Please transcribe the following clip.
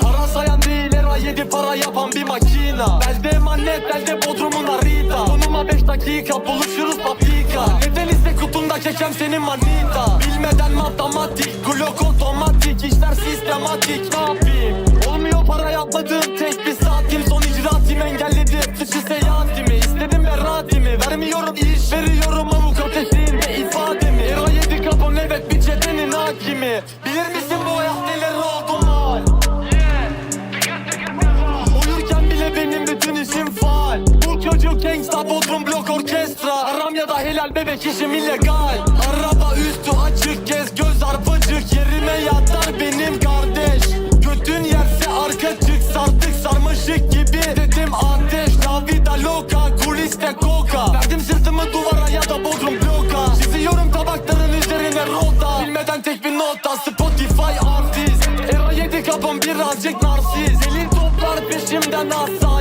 Para sayan değil era yedi para yapan bir makina. Belde emanet belde bodrumun harita. Konuma 5 dakika buluşuruz paprika. Neden iste kutunda kekem senin manita. Bilmeden matematik Glock otomatik işler sistematik. Ne yapayım? Olmuyor para yapmadığım tek bir saatim. Son icraatim engelledi suçu seyahatimi İstedim beraatimi Vermiyorum iş hakimi Bilir misin bu hayat neler oldu mal? Uyurken bile benim bütün işim faal Bu çocuk gangsta bodrum blok orkestra. Aram ya da helal bebek işim illegal. Araba üstü açık gez göz arpacık. Yerime yatar benim kardeş. Götün yerse arka çık sardık sarmaşık gibi Dedim ateş. La vida loca kuliste coca Nota Spotify artist. Era yedi kapım birazcık narsiz. Elin toplar peşimden asayiş